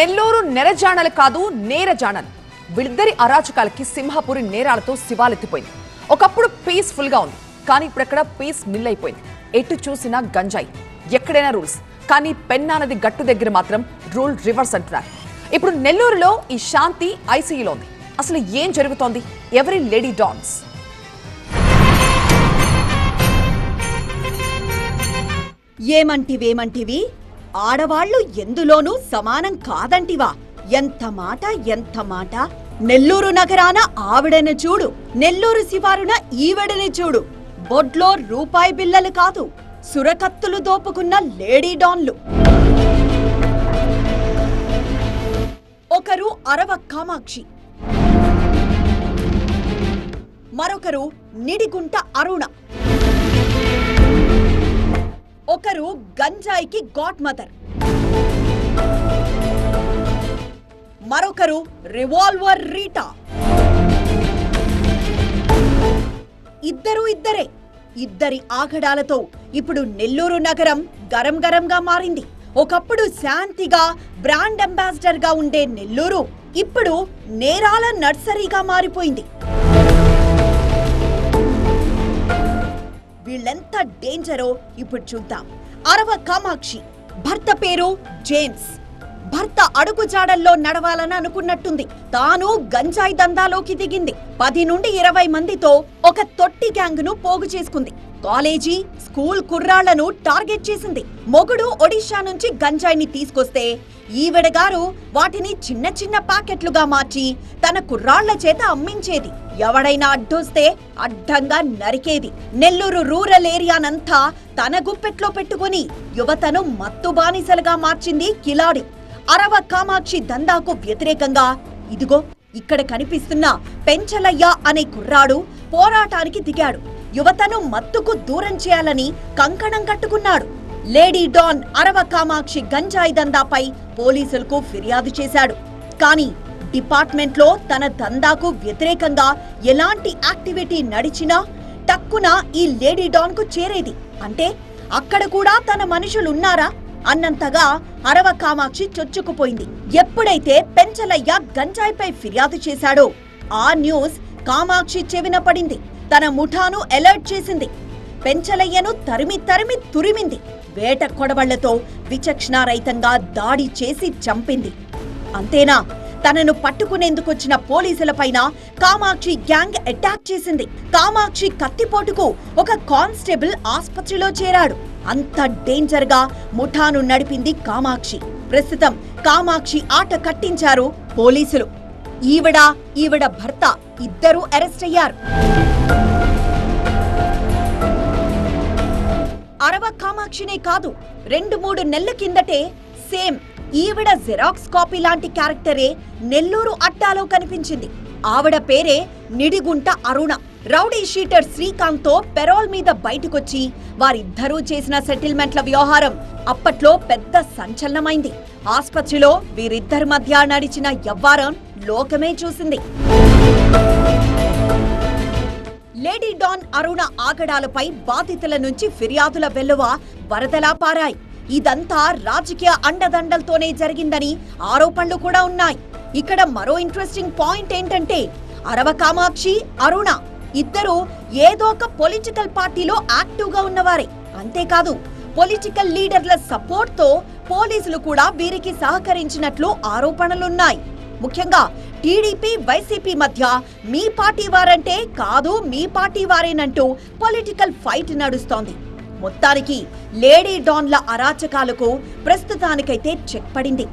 నెల్లూరు నెరజాణలు కాదు నేరజాణలు వీళ్ళిద్దరి అరాచకాలకి సింహాపురి నేరాలతో శివాలెత్తిపోయింది. ఒకప్పుడు పీస్ఫుల్గా ఉంది కానీ ఇప్పుడు అక్కడ పీస్ మిల్ అయిపోయింది ఎటు చూసినా గంజాయి ఎక్కడైనా రూల్స్ కానీ పెన్నా నది గట్టు దగ్గర మాత్రం రూల్ రివర్స్ అంటున్నారు. ఇప్పుడు నెల్లూరులో ఈ శాంతి ఐసీయూలో ఉంది. అసలు ఏం జరుగుతోంది? ఎవరి లేడీ డాన్స్? ఏమంటివేమంటివి? ఆడవాళ్ళు ఎందులోనూ సమానం కాదంటివా? ఎంత మాట ఎంత మాట? నెల్లూరు నగరాన ఆవిడని చూడు. నెల్లూరు శివారున ఈవిడని చూడు. బొడ్లో రూపాయి బిల్లలు కాదు సురకత్తులు దోపుకున్న లేడీ డాన్లు. ఒకరు అరవ కామాక్షి. మరొకరు నిడిగుంట అరుణ. ఒకరు గంజాయికి గాడ్ మదర్. మరొకరు రివాల్వర్ రీటా. ఇద్దరు ఇద్దరే. ఇద్దరి ఆగడాలతో ఇప్పుడు నెల్లూరు నగరం గరం గరంగా మారింది. ఒకప్పుడు శాంతిగా బ్రాండ్ అంబాసిడర్గా ఉండే నెల్లూరు ఇప్పుడు నేరాల నర్సరీగా మారిపోయింది. డేంజరో ఇప్పుడు చూద్దాం. అరవ కామాక్షి. భర్త పేరు జేమ్స్. భర్త అడుగుజాడల్లో నడవాలని అనుకున్నట్టుంది. తాను గంజాయి దందాలోకి దిగింది. పది నుండి ఇరవై మందితో ఒక తొట్టి గ్యాంగ్ను పోగు చేసుకుంది. కాలేజీ స్కూల్ కుర్రాళ్ళను టార్గెట్ చేసింది. మొగుడు ఒడిషా నుంచి గంజాయిని తీసుకొస్తే ఈవిడ గారు వాటిని చిన్న చిన్న ప్యాకెట్లుగా మార్చి తన కుర్రాళ్ళ చేత అమ్మించేది. ఎవడైనా అడ్డొస్తే అడ్డంగా నరికేది. నెల్లూరు రూరల్ ఏరియానంతా తన గుప్పెట్లో పెట్టుకుని యువతను మత్తు బానిసలుగా మార్చింది కిలాడి. అరవ కామాక్షి దందాకు వ్యతిరేకంగా ఇదిగో ఇక్కడ కనిపిస్తున్న పెంచలయ్య అనే కుర్రాడు పోరాటానికి దిగాడు. యువతను మత్తుకు దూరం చేయాలని కంకణం కట్టుకున్నాడు. లేడీ డాన్ అరవ కామాక్షి గంజాయి దందాపై పోలీసులకు ఫిర్యాదు చేశాడు. కానీ డిపార్ట్మెంట్లో తన దందాకు వ్యతిరేకంగా ఎలాంటి యాక్టివిటీ నడిచినా టక్కున ఈ లేడీ డాన్కు చేరేది. అంటే అక్కడ కూడా తన మనుషులున్నారా? అన్నంతగా అరవ కామాక్షి చొచ్చుకుపోయింది. ఎప్పుడైతే పెంచలయ్య గంజాయిపై ఫిర్యాదు చేశాడో ఆ న్యూస్ కామాక్షి చెవిన పడింది. తన ముఠాను అలర్ట్ చేసింది. పెంచలయ్యను తరిమి తరిమి తురిమింది. వేట కొడవళ్ళతో విచక్షణారహితంగా దాడి చేసి చంపింది. అంతేనా? తనను పట్టుకునేందుకొచ్చిన పోలీసులపైన కామాక్షి గ్యాంగ్ అటాక్ చేసింది. కామాక్షి కత్తిపోటుకు ఒక కానిస్టేబుల్ ఆసుపత్రిలో చేరాడు. అంత డేంజర్గా ముఠాను నడిపింది కామాక్షి. ప్రస్తుతం కామాక్షి ఆట కట్టించారు పోలీసులు. ఈవిడ ఈవిడ భర్త ఇద్దరూ అరెస్ట్ అయ్యారు. అరవ కామాక్షినే కాదు రెండు మూడు నెలల కిందటే సేమ్ ఈవిడ జెరాక్స్ కాపీ లాంటి క్యారెక్టరే నెల్లూరు అట్టాలో కనిపించింది. ఆవిడ పేరే నిడిగుంట అరుణ. రౌడీ షీటర్ శ్రీకాంత్తో పెరోల్ మీద బయటకొచ్చి వారిద్దరూ చేసిన సెటిల్మెంట్ల వ్యవహారం అప్పట్లో పెద్ద సంచలనమైంది. ఆసుపత్రిలో వీరిద్దరి మధ్య నడిచిన యవ్వారం లోకమే చూసింది. లేడీ డాన్ అరుణ ఆగడాలపై బాధితుల నుంచి ఫిర్యాదుల వెల్లువ వరదలా పారాయి. ఇదంతా రాజకీయ అండదండలతోనే జరిగిందని ఆరోపణలు కూడా ఉన్నాయి. ఇక్కడ మరో ఇంట్రెస్టింగ్ పాయింట్ ఏంటంటే అరవ కామాక్షి అరుణ ఇద్దరు ఏదో ఒక పొలిటికల్ పార్టీలో యాక్టివ్గా ఉన్నవారే. అంతేకాదు పొలిటికల్ లీడర్ల సపోర్ట్తో పోలీసులు కూడా వీరికి సహకరించినట్లు ఆరోపణలున్నాయి. ముఖ్యంగా టీడీపీ వైసీపీ మధ్య మీ పార్టీ వారంటే కాదు మీ పార్టీ వారేనంటూ పొలిటికల్ ఫైట్ నడుస్తోంది. మొత్తానికి లేడీ డాన్ల అరాచకాలకు ప్రస్తుతానికైతే చెక్ పడింది.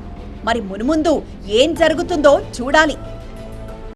మరి మునుముందు ఏం జరుగుతుందో చూడాలి.